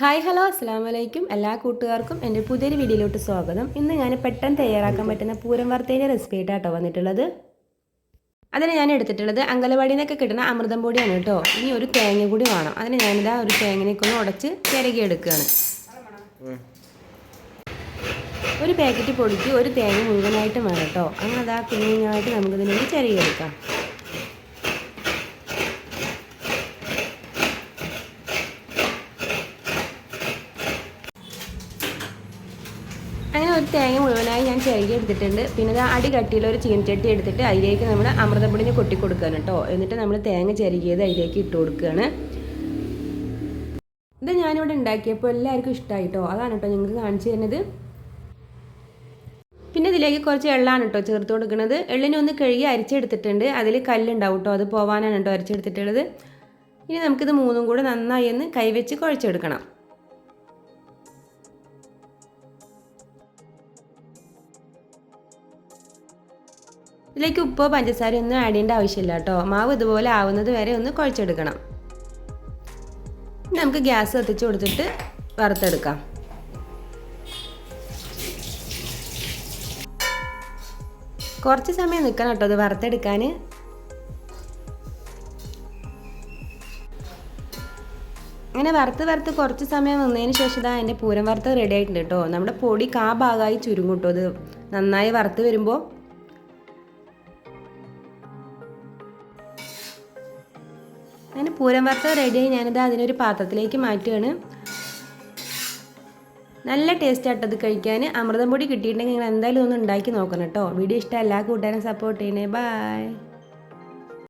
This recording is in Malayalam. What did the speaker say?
ഹായ് ഹലോ അസ്സാം വലൈക്കും എല്ലാ കൂട്ടുകാർക്കും എന്റെ പുതിയൊരു വീഡിയോയിലോട്ട് സ്വാഗതം. ഇന്ന് ഞാൻ പെട്ടെന്ന് തയ്യാറാക്കാൻ പറ്റുന്ന പൂരം വറുത്തേന്റെ റെസിപ്പി ആയിട്ടാട്ടോ വന്നിട്ടുള്ളത്. അതിന് ഞാൻ എടുത്തിട്ടുള്ളത് അങ്കലവാടിയിൽ നിന്നൊക്കെ കിട്ടുന്ന അമൃതം പൊടിയാണ് കേട്ടോ. ഇനി ഒരു തേങ്ങ കൂടി വേണം. അതിന് ഞാനിതാ ഒരു തേങ്ങനൊക്കെ ഒന്ന് ഉടച്ച് ചിരകി എടുക്കുകയാണ്. ഒരു പാക്കറ്റ് പൊടിക്ക് ഒരു തേങ്ങ മുഴുവനായിട്ടും വേണം കേട്ടോ. അങ്ങനെ അതാ കുഞ്ഞുങ്ങായിട്ട് നമുക്കിതിനൊരു ചിരകി എടുക്കാം. അങ്ങനെ ഒരു തേങ്ങ മുഴുവനായി ഞാൻ ചിരകി എടുത്തിട്ടുണ്ട്. പിന്നെ ഇത് അടി കട്ടിയുള്ള ഒരു ചീനച്ചട്ടി എടുത്തിട്ട് അതിലേക്ക് നമ്മൾ അമൃതപ്പൊടിഞ്ഞ് കൊട്ടി കൊടുക്കുകയാണ് കേട്ടോ. എന്നിട്ട് നമ്മൾ തേങ്ങ ചിരകിയത് അതിലേക്ക് ഇട്ട് കൊടുക്കുകയാണ്. ഇത് ഞാനിവിടെ ഉണ്ടാക്കിയപ്പോൾ എല്ലാവർക്കും ഇഷ്ടമായി കേട്ടോ. അതാണ് കേട്ടോ നിങ്ങൾക്ക് കാണിച്ചു തരുന്നത്. പിന്നെ ഇതിലേക്ക് കുറച്ച് എള്ളാണ് കേട്ടോ ചേർത്ത് കൊടുക്കുന്നത്. എള്ളിനെ ഒന്ന് കഴുകി അരിച്ചെടുത്തിട്ടുണ്ട്. അതിൽ കല്ലുണ്ടാവും കേട്ടോ. അത് പോവാനാണ് കേട്ടോ അരിച്ചെടുത്തിട്ടുള്ളത്. ഇനി നമുക്കിത് മൂന്നും കൂടെ നന്നായി ഒന്ന് കൈവച്ച് കുഴച്ചെടുക്കണം. ഇതിലേക്ക് ഉപ്പോ പഞ്ചസാര ഒന്നും ആഡ് ചെയ്യേണ്ട ആവശ്യമില്ല കേട്ടോ മാവ് ഇതുപോലെ ആവുന്നത് വരെ ഒന്ന് കുഴച്ചെടുക്കണം. നമുക്ക് ഗ്യാസ് കത്തിച്ച് കൊടുത്തിട്ട് വറുത്തെടുക്കാം. കുറച്ച് സമയം നിൽക്കണം കേട്ടോ അത് വറുത്തെടുക്കാൻ. അങ്ങനെ വറുത്ത് വറുത്ത് കുറച്ച് സമയം നിന്നതിന് ശേഷം ഇതാ എന്റെ പൂരം വറുത്ത് റെഡി ആയിട്ടുണ്ട് കേട്ടോ നമ്മുടെ പൊടി കാ ഭാഗമായി ചുരുങ്ങും കേട്ടോ അത് നന്നായി വറുത്ത് വരുമ്പോൾ അങ്ങനെ പൂരം വറുത്ത റെഡിയായി ഞാനിത് അതിനൊരു പാത്രത്തിലേക്ക് മാറ്റുകയാണ്. നല്ല ടേസ്റ്റ് ആട്ടത് കഴിക്കാൻ. അമൃതം പൊടി കിട്ടിയിട്ടുണ്ടെങ്കിൽ നിങ്ങൾ എന്തായാലും ഒന്ന് ഉണ്ടാക്കി നോക്കണം കേട്ടോ. വീഡിയോ ഇഷ്ടമല്ല കൂട്ടുകാരൻ കൂട്ടുകാരും സപ്പോർട്ട് ചെയ്യണേ. ബായ്